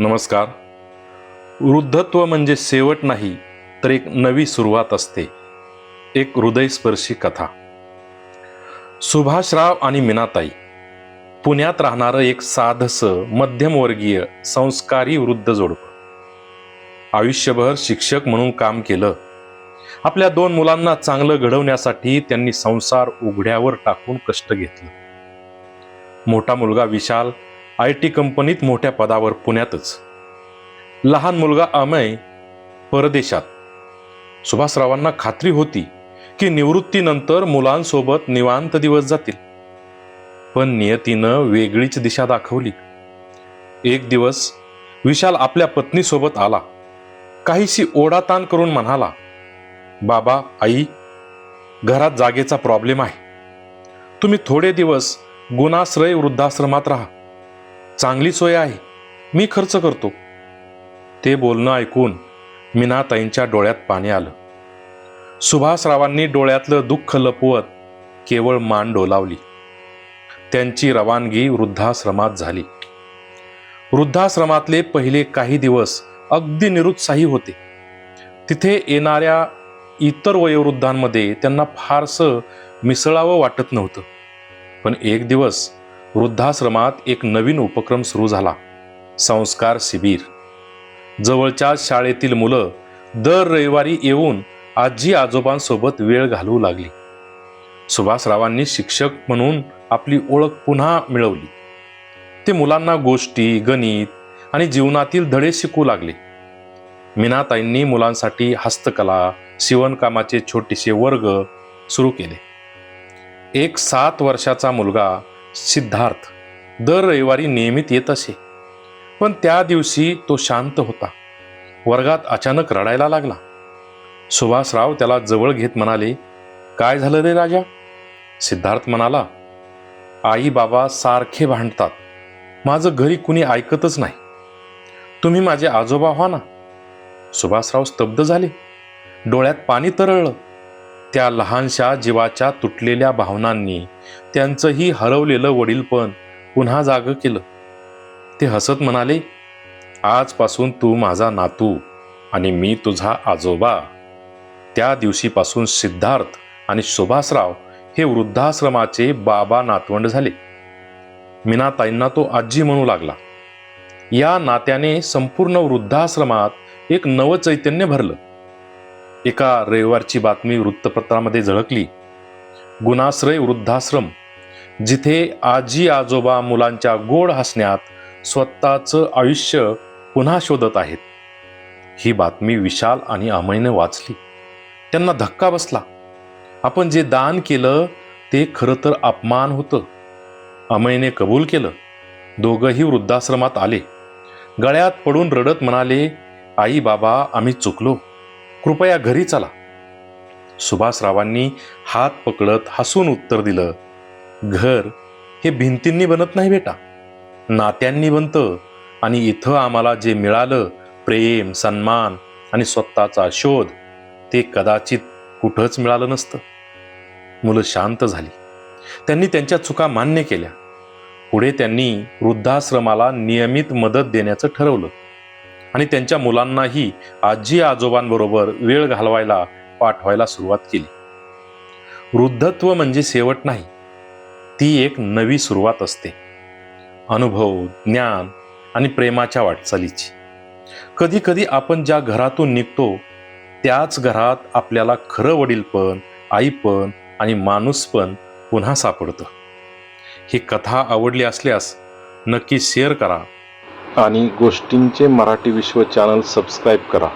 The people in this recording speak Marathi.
नमस्कार. वृद्धत्व म्हणजे शेवट नाही तर एक नवी सुरुवात असते. एक हृदयस्पर्शी कथा. सुभाषराव आणि मीनाताई पुण्यात राहणारं एक साधसं मध्यमवर्गीय संस्कारी वृद्ध जोडपं. आयुष्यभर शिक्षक म्हणून काम केलं. आपल्या दोन मुलांना चांगलं घडवण्यासाठी त्यांनी संसार उघड्यावर टाकून कष्ट घेतलं. मोठा मुलगा विशाल आय टी कंपनीत मोठ्या पदावर पुण्यातच. लहान मुलगा अमय परदेशात. सुभाषरावांना खात्री होती की निवृत्तीनंतर मुलांसोबत निवांत दिवस जातील. पण नियतीनं वेगळीच दिशा दाखवली. एक दिवस विशाल आपल्या पत्नीसोबत आला. काहीशी ओढाताण करून म्हणाला बाबा आई घरात जागेचा प्रॉब्लेम आहे. तुम्ही थोडे दिवस गुणाश्रय वृद्धाश्रमात राहा. चांगली सोय आहे. मी खर्च करतो. ते बोलणं ऐकून मीनाताईंच्या डोळ्यात पाणी आलं. सुभाषरावांनी डोळ्यातलं दुःख लपवत केवळ मान डोलावली. त्यांची रवानगी वृद्धाश्रमात झाली. वृद्धाश्रमातले पहिले काही दिवस अगदी निरुत्साही होते. तिथे येणाऱ्या इतर वयोवृद्धांमध्ये त्यांना फारसं मिसळावं वाटत नव्हतं. पण एक दिवस वृद्धाश्रमात एक नवीन उपक्रम सुरू झाला. संस्कार शिबिर. जवळच्या शाळेतील मुलं दर रविवारी येऊन आजी आजोबांसोबत वेळ घालवू लागली. सुभाषरावांनी शिक्षक म्हणून आपली ओळख पुन्हा मिळवली. ते मुलांना गोष्टी गणित आणि जीवनातील धडे शिकू लागले. मीनाताईंनी मुलांसाठी हस्तकला शिवणकामाचे छोटेसे वर्ग सुरू केले. एक सात वर्षाचा मुलगा सिद्धार्थ दर रविवारी नियमित येत असे. पण त्या दिवशी तो शांत होता. वर्गात अचानक रडायला लागला. सुभाषराव त्याला जवळ घेत म्हणाले काय झालं रे राजा? सिद्धार्थ म्हणाला आई बाबा सारखे भांडतात. माझं घरी कुणी ऐकतच नाही. तुम्ही माझे आजोबा व्हा ना. सुभाषराव स्तब्ध झाले. डोळ्यात पाणी तरळलं. त्या लहानशा जीवाच्या तुटलेल्या भावनांनी त्यांचंही हरवलेलं वडीलपण पुन्हा जाग केलं. ते हसत म्हणाले आजपासून तू माझा नातू आणि मी तुझा आजोबा. त्या दिवशीपासून सिद्धार्थ आणि सुभाषराव हे वृद्धाश्रमाचे बाबा नातवंड झाले. मीनाताईंना तो आजी म्हणू लागला. या नात्याने संपूर्ण वृद्धाश्रमात एक नवचैतन्य भरलं. एका रविवारची बातमी वृत्तपत्रामध्ये झळकली. गुणाश्रय वृद्धाश्रम जिथे आजी आजोबा मुलांच्या गोड हसण्यात स्वतःचं आयुष्य पुन्हा शोधत आहेत. ही बातमी विशाल आणि अमयने वाचली. त्यांना धक्का बसला. आपण जे दान केलं ते खरं तर अपमान होतं. अमयने कबूल केलं. दोघंही वृद्धाश्रमात आले. गळ्यात पडून रडत म्हणाले आई बाबा आम्ही चुकलो. कृपया घरी चला. सुभाषरावांनी हात पकडत हसून उत्तर दिलं घर हे भिंतींनी बनत नाही बेटा. नात्यांनी बनतं आणि इथं आम्हाला जे मिळालं प्रेम सन्मान आणि स्वतःचा शोध ते कदाचित कुठंच मिळालं नसतं. मुलं शांत झाली. त्यांनी त्यांच्या चुका मान्य केल्या. पुढे त्यांनी वृद्धाश्रमाला नियमित मदत देण्याचं ठरवलं. आणि त्यांच्या मुलांनाही आजी आजोबांबरोबर वेळ घालवायला पाठवायला सुरुवात केली. वृद्धत्व म्हणजे शेवट नाही ती एक नवी सुरुवात असते. अनुभव ज्ञान आणि प्रेमाच्या वाटचालीची. कधी कधी आपण ज्या घरातून निघतो त्याच घरात आपल्याला खरं वडीलपण आईपण आणि माणूसपण पुन्हा सापडतं. ही कथा आवडली असल्यास नक्की शेअर करा. आणि गोष्टींचे मराठी विश्व चॅनल सबस्क्राईब करा.